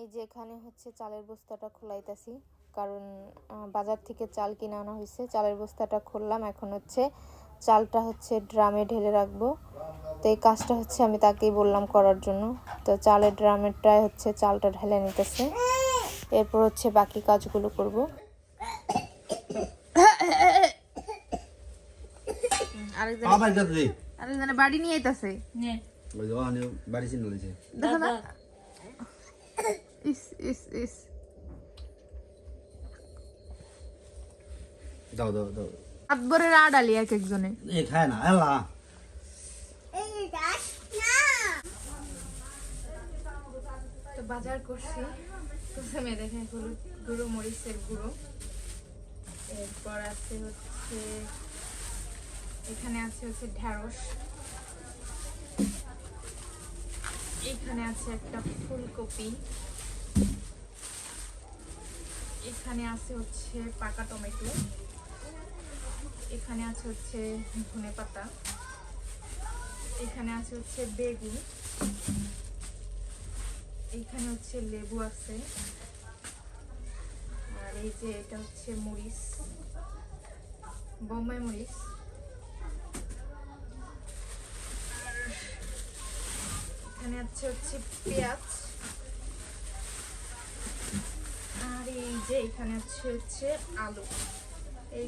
এই যে এখানে হচ্ছে চালের বস্তাটা খোলাইতেছি। কারণ বাজার থেকে চাল কিনে আনা হয়েছে চালের বস্তাটা খুললাম। এখন হচ্ছে চালটা হচ্ছে ড্রামে ঢেলে রাখব। তো এই কাজটা হচ্ছে আমি তাকেই বললাম করার জন্য। তো চালের ড্রামেরটায় হচ্ছে চালটা ঢেলে নিতেছে। এরপর হচ্ছে বাকি কাজগুলো করব। আরেকজন বাড়ি নিয়ে আইতাছে। ওই বাড়ি চিন লইছে দেখো না। ইস ইস ইস দাও দাও দাও। হাত ভরে আডালি এক একজনে এ খায় না এলা। তো বাজার করছি। প্রথমে দেখেন হলুদ গুঁড়ো মরিচের গুঁড়ো। এরপর আছে হচ্ছে এখানে আছে হচ্ছে ঢ্যাঁড়স এখানে আছে একটা ফুলকপি। এখানে আছে হচ্ছে পাকা টমেটো। এখানে আছে হচ্ছে ধনে পাতা। এখানে আছে হচ্ছে বেগুন। এখানে হচ্ছে লেবু আছে। আর এই যে এটা হচ্ছে মরিচ। বোম্বাই মরিচ। এখানে আছে হচ্ছে পেঁয়াজ আর এই যে এখানে আছে হচ্ছে আলু। এই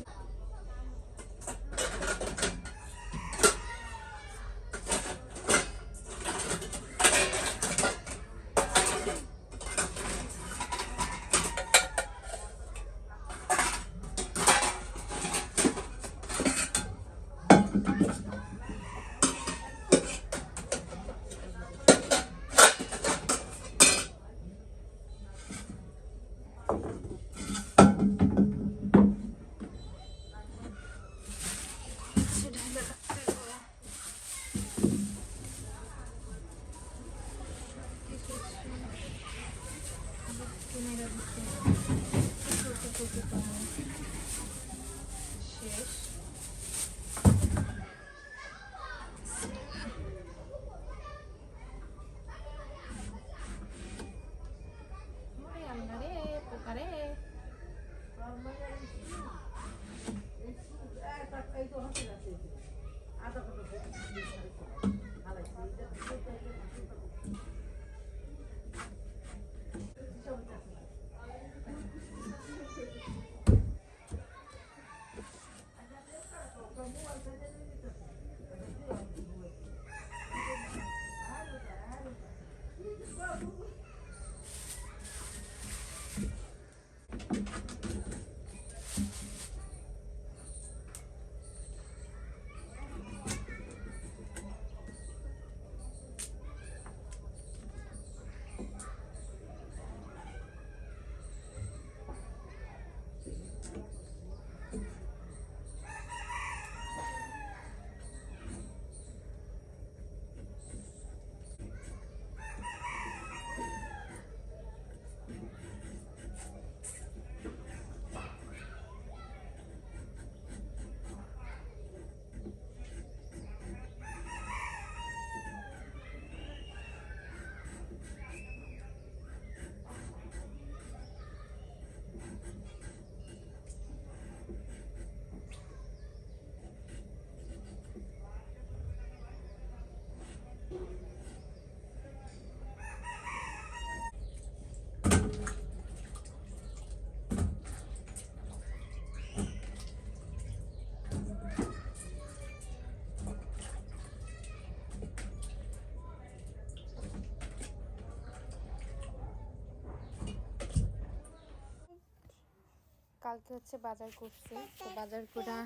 কালকে হচ্ছে বাজার করছি। তো বাজার করা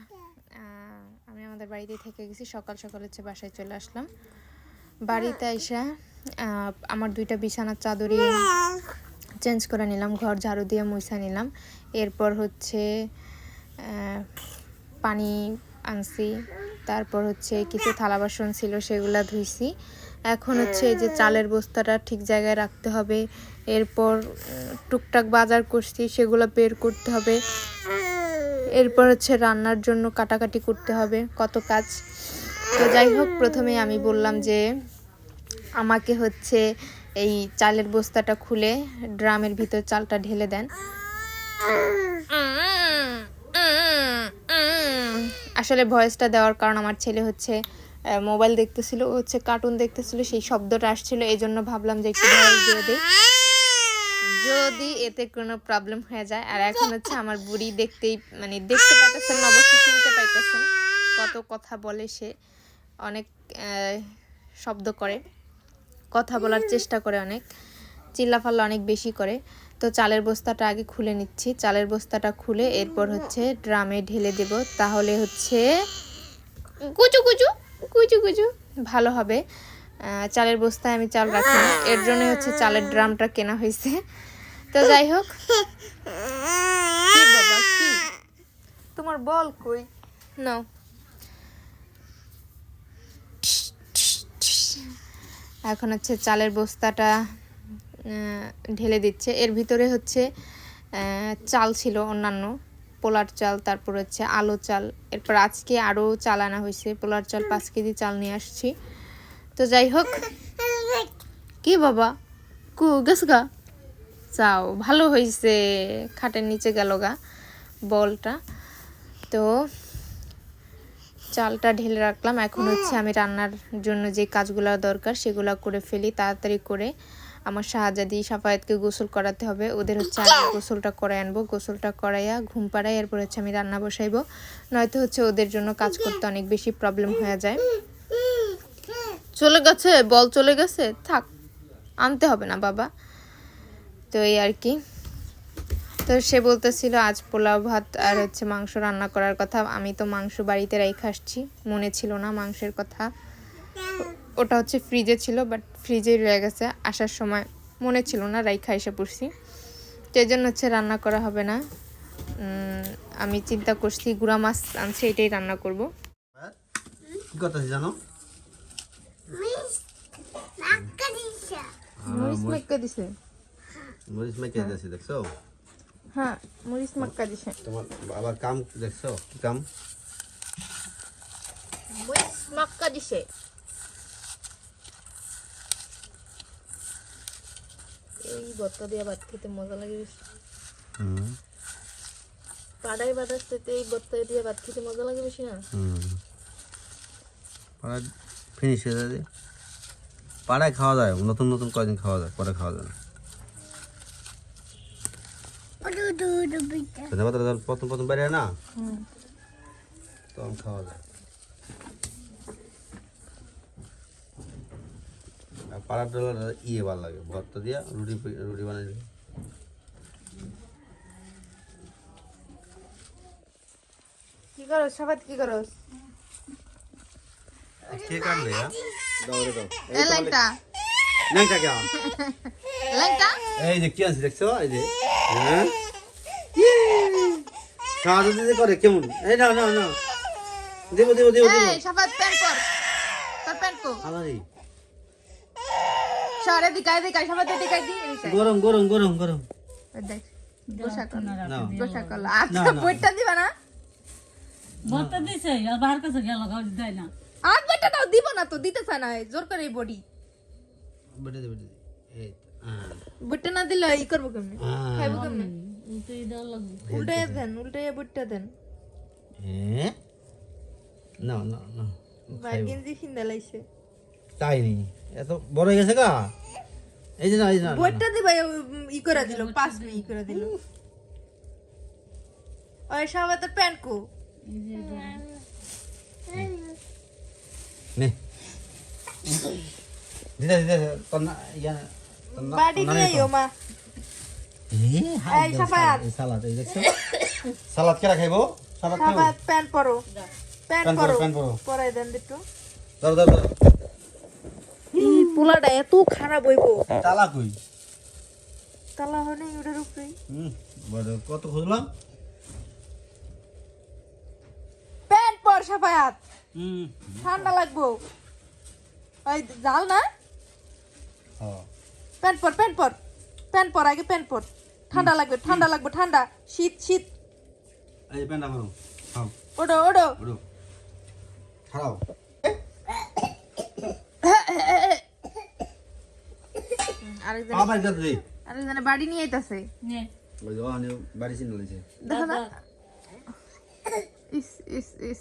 আমি আমাদের বাড়িতে থেকে গেছি। সকাল সকাল হচ্ছে বাসায় চলে আসলাম। বাড়িতে আহ, আমার দুইটা বিছানার চাদরই চেঞ্জ করে নিলাম ঘর ঝাড়ু দিয়ে মুছা নিলাম। এরপর হচ্ছে পানি আনছি। তারপর হচ্ছে কিছু থালা বাসন ছিল সেগুলো ধুইছি। এখন হচ্ছে এই যে চালের বস্তাটা ঠিক জায়গায় রাখতে হবে। এরপর টুকটাক বাজার করছি, সেগুলো বের করতে হবে। এরপর হচ্ছে রান্নার জন্য কাটাকাটি করতে হবে, কত কাজ। তো যাই হোক, প্রথমে আমি বললাম যে আমাকে হচ্ছে এই চালের বস্তাটা খুলে ড্রামের ভিতর চালটা ঢেলে দেন। আসলে ভয়েসটা দেওয়ার কারণ আমার ছেলে হচ্ছে মোবাইল দেখতেছিল হচ্ছে কার্টুন দেখতেছিল, সেই শব্দটা আসছিল এই জন্য ভাবলাম যে একটু ভয়েস দিয়ে দিই। যদি এতে কোনো প্রবলেম হয়ে যায়, আর এখন হচ্ছে আমার বুড়ি দেখতেই মানে দেখতে পাইতেছেন না অবশ্যই শুনতে পাইতেছেন, কত কথা বলে সে, অনেক শব্দ করে, কথা বলার চেষ্টা করে অনেক, চিল্লাফাল্লা অনেক বেশি করে। তো চালের বস্তাটা আগে খুলে নিচ্ছি, চালের বস্তাটা খুলে এরপর হচ্ছে ড্রামে ঢেলে দেব, তাহলে হচ্ছে কুচু কুচু কুচু কুচু ভালো হবে। চালের বস্তায় আমি চাল রাখি। এর জন্য হচ্ছে চালের ড্রামটা কেনা হয়েছে। তো যাই হোক। বাবা কি? তোমার বল কই? নাও। এখন হচ্ছে চালের বস্তাটা ঢেলে দিচ্ছে। এর ভিতরে হচ্ছে চাল ছিল অন্যান্য। পোলার চাল, তারপর হচ্ছে আলো চাল। এরপর আজকে আরও চাল আনা হয়েছে, পোলার চাল পাঁচ কেজি চাল নিয়ে আসছি। তো যাই হোক। কি বাবা? কু, গেছ গা? চাও, ভালো হয়েছে খাটের নিচে গেল গা, বলটা। তো চালটা ঢেলে রাখলাম। এখন হচ্ছে আমি রান্নার জন্য যে কাজগুলো দরকার, সেগুলো করে ফেলি, তাড়াতাড়ি করে। আমার শাহজাদি সাফায়াতকে গোসল করাতে হবে। ওদের হচ্ছে আগে গোসলটা করাই আনব। গোসলটা করাইয়া ঘুম পাড়াই এরপর হচ্ছে আমি রান্না বসাইবো। নয়তো হচ্ছে ওদের জন্য কাজ করতে অনেক বেশি প্রবলেম হয়ে যায়। চলে গেছে? বল চলে গেছে? থাক, আনতে হবে না বাবা। তো এই আর কি। তো সে বলতেছিল, আজ পোলাও ভাত আর হচ্ছে মাংস রান্না করার কথা। আমি তো মাংস বাড়িতে রেখে আসছি। মনে ছিল না মাংসের কথা। ওটা হচ্ছে ফ্রিজে ছিল বাট ফ্রিজে রয়ে গেছে। আসার সময় মনে ছিল না রাইখা এসে পড়ছি। তো এই জন্য হচ্ছে রান্না করা হবে না। আমি চিন্তা করছি গুড়া মাছ আনছি এটাই রান্না করব। কি করতেছি জানো? মরিচ মাক্কা দিছে। মরিচ মেখে যাচ্ছি দেখছ? হ্যাঁ মরিচ মাক্কা দিছে। তোমার আবার কাম দেখছ? কি কাম? মরিচ মাক্কা দিছে। ভর্তা দিয়ে ভাত খেতে মজা লাগে বেশি। পাড়ায় বাতাস খেতে এই ভর্তা দিয়ে ভাত খেতে মজা লাগে বেশি না? ফিনিশ হয়ে যাবে পাড়ায় খাওয়া যায় নতুন নতুন কয়দিন খাওয়া যায় পরে খাওয়া যায় না। ধনে প্রথম প্রথম বেরিয়ে না। হুম। তখন খাওয়া যায়। পাড়ার ডলার ইয়ে ভালো লাগে ভর্তা দিয়া রুটি রুটি বানাই দিবে কি করো সাবাত কি করো? কে কাটলে দাও রে দাও এই লাইনটা ন্যাংটা কে লাইনটা এই যে কি আছে দেখছ? এই যে হ্যাঁ? দিতে করে কেমন? এই না না না দেব দেব দেব দেব। এই সাবাত প্যান্ট পর তোর প্যান্ট কো। আলারি। শহরে দিকাই দিকাই সাবাত দিকাই দি। গরম গরম গরম গরম। ওই দেখ গোসা না গোসা না, আচ্ছা। বইটা দিবা না? বলতে দিছে আর বাহার কাছে গেল গাছ দেয় না। আর বইটা দাও দিব না তো দিতে না জোর করে এই বডি। বেটে দে বেটে এই বইটা না দিলে ই করব কেমনে। কেমনে? তুই দেওয়া লাগবে। উল্টে দেন। উল্টে বইটা দেন। এ না না না। ভাই গেঞ্জি ফিন্দা লাইছে। তাই এত বড় হয়ে গেছে গা? এই যে না এই যে না। বইটা দিবা ই করে দিল মিনিট ই করে দিল। ওই সাবাতের প্যান্ট কো। নে। দিদা দিদা তোর ইয়া তোর বাড়ি তো? আইও মা। সালাদ এই দেখছ? সালাদ কেরা খাইবো? সালাদ সাবাত প্যান্ট পরো। প্যান্ট পরো প্যান্ট পরো। পরাই দেন একটু ধর ধর। পোলাটা এত খারাপ হইবো। তালা কই? তালা হয় নাই ওটার উপরে। হুম বড় কত খুঁজলাম? প্যান্ট পর সাফায়াত। হুম। ঠান্ডা লাগবো। ওই জাল না? প্যান্ট পর প্যান্ট পর। প্যান্ট পর আগে প্যান্ট পর। ঠান্ডা লাগবে ঠান্ডা লাগবে ঠান্ডা। শীত শীত। এই প্যান্ট আমারও হ্যাঁ ওডো ওডো। ওড়ো। ছাড়াও আরেকজন আরেকজনে বাড়ি নিয়ে আইতাছে নে ওই যে ওখানে বাড়ি চিনে নিয়েছে দেখো না ইস ইস ইস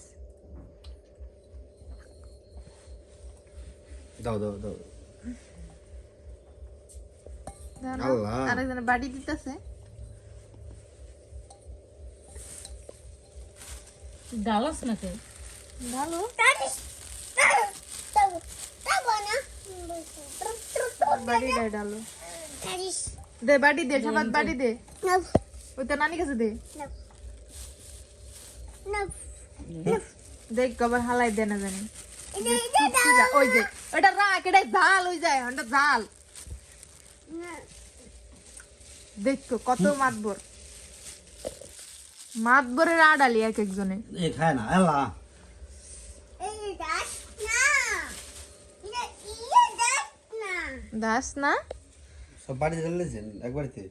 দাও দাও দাও আল্লাহ। আরেকজনে বাড়ি দিতেছে ডালস নাকি ভালো বাড়ি দেয় ডালো। দে বাড়ি দে সবাই বাড়ি দে। ওই তো নানি কাছে দে। দেখ কবার হালাই দে না জানি। ওই যে ওটা রাখ এটা ঝাল ওই যায় ওটা ঝাল। দেখো কত মাতবর। মাতবরের আড়ালি এক একজনে এ খায় না আল্লাহ দাস না? সব বাড়িতে চলেছেন একবার বাড়িতে?